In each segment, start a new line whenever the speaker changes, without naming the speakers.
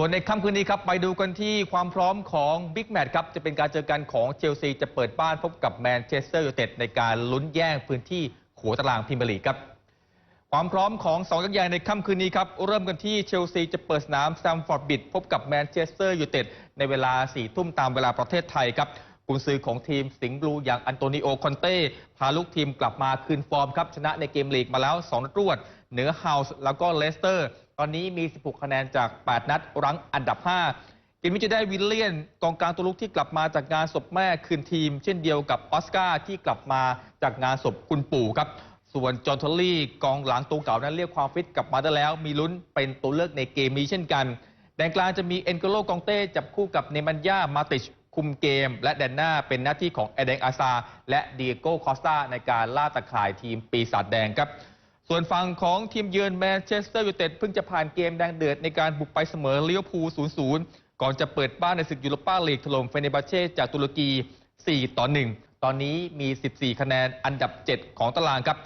ส่วนในค่ำคืนนี้ครับไปดูกันที่ความพร้อมของบิ๊กแมตช์ครับจะเป็นการเจอกันของเชลซีจะเปิดบ้านพบกับแมนเชสเตอร์ยูไนเต็ดในการลุ้นแย่งพื้นที่หัวตารางพรีเมียร์ลีกครับความพร้อมของสองยักษ์ใหญ่ในค่ำคืนนี้ครับ เริ่มกันที่เชลซีจะเปิดสนามแซมฟอร์ดบิดพบกับแมนเชสเตอร์ยูไนเต็ดในเวลา4ี่ทุ่มตามเวลาประเทศไทยครับ กุนซือของทีมสิงห์บลูอย่างอันโตนิโอคอนเต้พาลูกทีมกลับมาคืนฟอร์มครับชนะในเกมลีกมาแล้ว2นัดรวดเหนือเฮาส์แล้วก็เลสเตอร์ ตอนนี้มี 16 คะแนนจาก 8 นัดรั้งอันดับ 5กมนี้จะได้วิลเลียนกองกลางตัวลุกที่กลับมาจากงานศพแม่คืนทีม เช่นเดียวกับออสการ์ที่กลับมาจากงานศพคุณปู่ครับส่วนจอห์นทอลลี่กองหลังตัวเก่านั้นเรียกความฟิตกลับมาได้แล้ว มีลุ้นเป็นตัวเลือกในเกมนี้เช่นกันแดนกลางจะมีเอ็นโกโลกองเต้จับคู่กับเนมันยามาติช คุมเกม และแดนหน้าเป็นหน้าที่ของเอเดงอาซา และเดียโก้คอสตาในการล่าตะข่ายทีมปีศาจแดงครับส่วนฝั่งของทีมเยือนแมนเชสเตอร์ยูไนเต็ดเพิ่งจะผ่านเกมแดงเดือดในการบุกไปเสมอเลี้ยวพูล0-0 ก่อนจะเปิดบ้านในศึกยูโรปาลีกถล่มเฟเนบาเช่จากตุรกี 4 ต่อ 1 ตอนนี้มี 14 คะแนนอันดับ 7 ของตารางครับ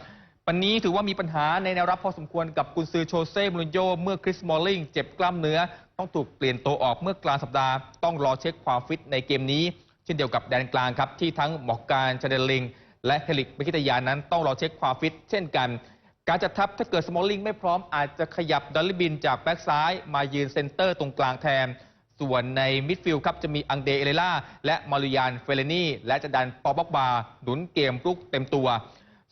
ปันนี้ถือว่ามีปัญหาในแนวรับพอสมควรกับกุนซือโชเซ่มูรินโญ่เมื่อคริสมอลลิงเจ็บกล้ามเนื้อ ต้องถูกเปลี่ยนตัวออกเมื่อกลางสัปดาห์ ต้องรอเช็คความฟิตในเกมนี้ เช่นเดียวกับแดนกลางครับ ที่ทั้งหมอกการชาเดลิง และเฮลิกเมคิตยานั้นต้องรอเช็คความฟิต เช่นกัน การจัดทัพถ้าเกิดสมอลลิงไม่พร้อมอาจจะขยับดอลลิบินจากแบ็กซ้าย มายืนเซนเตอร์ตรงกลางแทนส่วนในมิดฟิลด์ครับจะมีอังเดเอเลล่าและมาริยานเฟเลนีและจะดันปอบ็อกบาหนุนเกมรุกเต็มตัว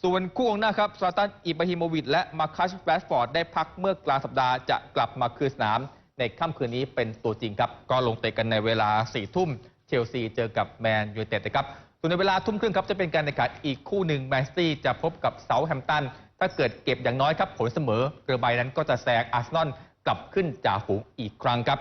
ส่วนคู่ของหน้าครับซาตันอิบราฮิโมวิชและมาคัสแรชฟอร์ดได้พักเมื่อกลางสัปดาห์จะกลับมาคืนสนาม ในค่ำคืนนี้เป็นตัวจริงครับ ก็ลงเตะกันในเวลา4ี่ทุ่มเชลซีเจอกับแมนยูไนเต็ดนะครับส่วนในเวลาทุ่มครึ่งครับจะเป็นการแข่งขันอีกคู่หนึ่งแมนซิตี้จะพบกับเซาท์แฮมตันถ้าเกิดเก็บอย่างน้อยครับผลเสมอเรือใบนั้นก็จะแซงอาร์เซนอลกลับขึ้นจ่าฝูงอีกครั้งครับ